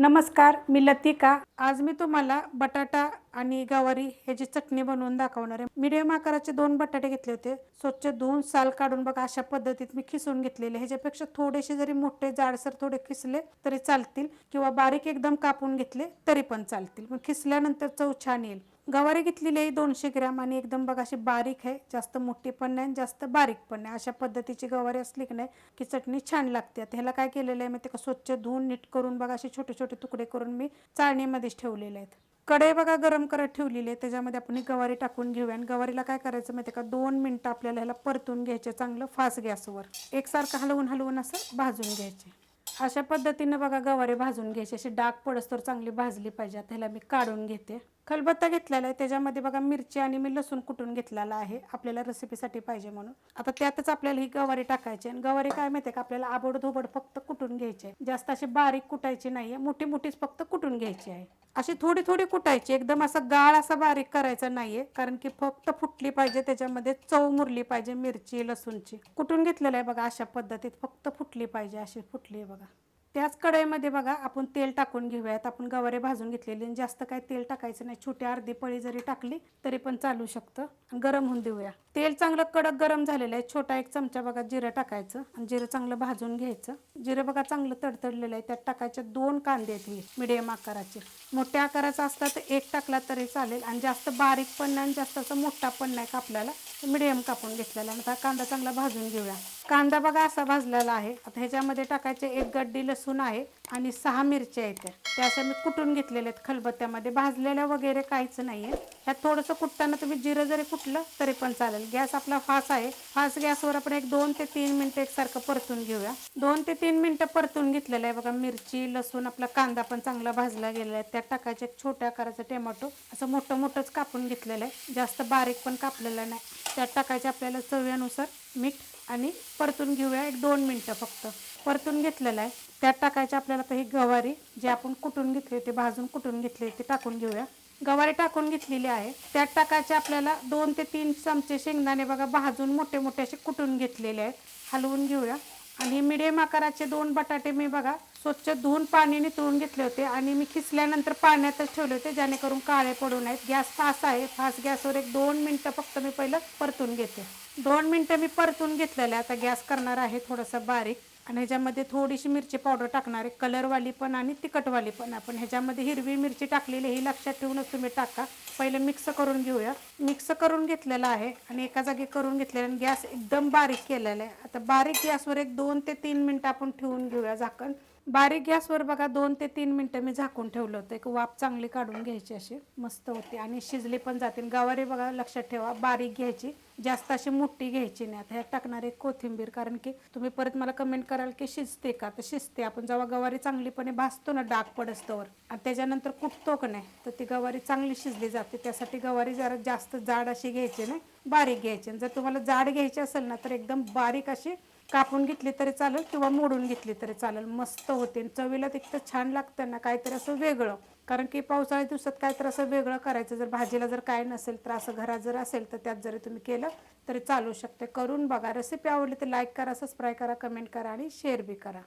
नमस्कार मी लतिका. आज मी तुम्हाला बटाटा आणि गवारी ह्याची चटणी बनवून दाखवणार आहे. मीडियम आकाराचे दोन बटाटे घेतले होते. स्वच्छ धुवून साल काढून बघा अशा पद्धतीत मी खिसून घेतलेले. ह्याच्यापेक्षा थोडेसे जरी मोठे जाडसर थोडे खिसले तरी चालतील किंवा बारीक एकदम कापून घेतले तरी पण चालतील. मग खिसल्यानंतर चव छान येईल. गवारी घेतलेली आहे दोनशे ग्रॅम आणि एकदम बघा अशी बारीक आहे. जास्त मोठी पण नाही आणि जास्त बारीक पण नाही. अशा पद्धतीची गवारी असली की नाही की चटणी छान लागते. आता ह्याला काय केलेलं आहे माहिती का स्वच्छ धुवून नीट करून बघा असे छोटे छोटे तुकडे करून मी चाळणीमध्येच ठेवलेले आहेत. कढई बघा गरम करत ठेवलेली आहे. त्याच्यामध्ये आपण ही गवारी टाकून घेऊया. आणि गवारीला काय करायचं माहिती का? दोन मिनटं आपल्याला ह्याला परतून घ्यायचे चांगलं फास्ट गॅसवर. एकसारखं हलवून हलवून असं भाजून घ्यायचे. अशा पद्धतीनं बघा गवारी भाजून घ्यायची. अशी डाग पडस तर चांगली भाजली पाहिजे. आता ह्याला मी काढून घेते. खलबत्ता घेतलेला आहे. त्याच्यामध्ये बघा मिरची आणि मी लसूण कुटून घेतलेला आहे. आपल्याला रेसिपीसाठी पाहिजे म्हणून. आता त्यातच आपल्याला ही गवारी टाकायची आणि गवारी काय माहिती का? आपल्याला आबड धोबड फक्त कुटून घ्यायची आहे. जास्त अशी बारीक कुटायची नाहीये. मोठी मोठीच फक्त कुटून घ्यायची आहे. अशी थोडी थोडी कुटायची. एकदम असा गाळ असा बारीक करायचा नाहीये. कारण की फक्त फुटली पाहिजे. त्याच्यामध्ये चव मुरली पाहिजे मिरची लसूणची. कुटून घेतलेलं आहे बघा अशा पद्धतीत. फक्त फुटली पाहिजे अशी फुटली आहे बघा. त्याच कढईमध्ये बघा आपण तेल टाकून घेऊयात. आपण गवारे भाजून घेतलेले आणि जास्त काय तेल टाकायचं नाही. छोटी अर्धी पळी जरी टाकली तरी पण चालू शकतं. गरम होऊन देऊया. तेल चांगलं कडक गरम झालेलं आहे. छोटा एक चमचा बघा जिरं टाकायचं आणि जिरं चांगलं भाजून घ्यायचं. जिरं बघा चांगलं तडतडलेलं आहे. त्यात टाकायचे दोन कांदे आहेत हे मिडियम आकाराचे. मोठ्या आकाराचा असला तर एक टाकला तरी चालेल. आणि जास्त बारीक पण नाही आणि जास्त असं मोठा पण नाही कापल्याला. मिडियम कापून घेतलेला. आणि हा कांदा चांगला भाजून घेऊया. कांदा बघा असा भाजलेला आहे. आता ह्याच्यामध्ये टाकायचे एक गड्डी लसूण आहे आणि सहा मिरच्या आहेत त्या. असं मी कुटून घेतलेले आहेत खलबत्त्यामध्ये. भाजलेल्या वगैरे काहीच नाही आहे ह्यात थोडंसं कुटताना तुम्ही जिरं जरी कुटलं तरी पण चालेल. गॅस आपला फास आहे. फास गॅसवर आपण एक दोन ते तीन मिनटं एकसारखं परतून घेऊया. दोन ते तीन मिनटं परतून घेतलेलं आहे. बघा मिरची लसूण आपला कांदा पण चांगला भाजला गेलेला आहे. त्यात टाकायचे एक छोट्या आकाराचं टोमॅटो. असं मोठं मोठंच कापून घेतलेलं आहे. जास्त बारीक पण कापलेलं नाही. त्यात टाकायचे आपल्याला चवीनुसार मीठ आणि परतून घेऊया एक दोन मिनटं फक्त. परतून घेतलेलं आहे. त्यात टाकायचे आपल्याला आता ही गवारी जे आपण कुटून घेतली होती भाजून कुटून घेतली होती टाकून घेऊया. गवारी टाकून घेतलेली आहे. त्यात टाकायचे आपल्याला दोन ते तीन चमचे शेंगदाणे बघा भाजून मोठे मोठे असे कुटून घेतलेले आहेत. हलवून घेऊया. आणि मिडियम आकाराचे दोन बटाटे मी बघा स्वच्छ धुवून पाणी नितळून घेतले होते. आणि मी खिसल्यानंतर पाण्यातच ठेवले होते जेणेकरून काळे पडू नयेत. गॅस फास्ट आहे. फास्ट गॅसवर एक दोन मिनटं फक्त मी पहिलं परतून घेते. दोन मिनटं मी परतून घेतलेले आता गॅस करणार आहे थोडंसं बारीक. आणि ह्याच्यामध्ये थोडीशी मिरची पावडर टाकणार आहे. कलरवाली पण आणि तिखटवाली पण. आपण ह्याच्यामध्ये हिरवी मिरची टाकलेली ही लक्षात ठेवूनच तुम्ही टाका. पहिले मिक्स करून घेऊया. मिक्स करून घेतलेला आहे आणि एका जागी करून घेतलेलं आणि गॅस एकदम बारीक केलेला आहे. आता बारीक गॅसवर एक दोन ते तीन मिनटं आपण ठेवून घेऊया झाकण. बारीक गॅसवर बघा दोन ते तीन मिनटं मी झाकून ठेवलं होतं. एक वाफ चांगली काढून घ्यायची अशी. मस्त होती. आणि शिजली पण जातील. गवारी बघा लक्षात ठेवा. बारीक घ्यायची. जास्त अशी मोठी घ्यायची नाही. आता ह्यात टाकणार एक कोथिंबीर. कारण की तुम्ही परत मला कमेंट कराल की शिजते का? तर शिजते. आपण जेव्हा गवारी चांगलीपणे भाजतो ना डाग पडस्तवर आणि त्याच्यानंतर कुटतो का नाही? तर ती गवारी चांगली शिजली जाते. त्यासाठी गवारी जरा जास्त जाड अशी घ्यायची नाही बारीक घ्यायची. आणि जर तुम्हाला जाड घ्यायची असेल ना तर एकदम बारीक अशी कापून घेतली तरी चालेल किंवा मोडून घेतली तरी चालेल. मस्त होते. आणि चवीला तिथं छान लागतं ना काहीतरी असं वेगळं. कारण की पावसाळ्या दिवसात काय तर असं वेगळं करायचं. जर भाजीला जर काय नसेल तर असं घरात जर असेल तर त्यात जरी तुम्ही केलं तरी चालू शकते. करून बघा. रेसिपी आवडली तर लाईक करा सबस्क्राईब करा कमेंट करा आणि शेअर बी करा.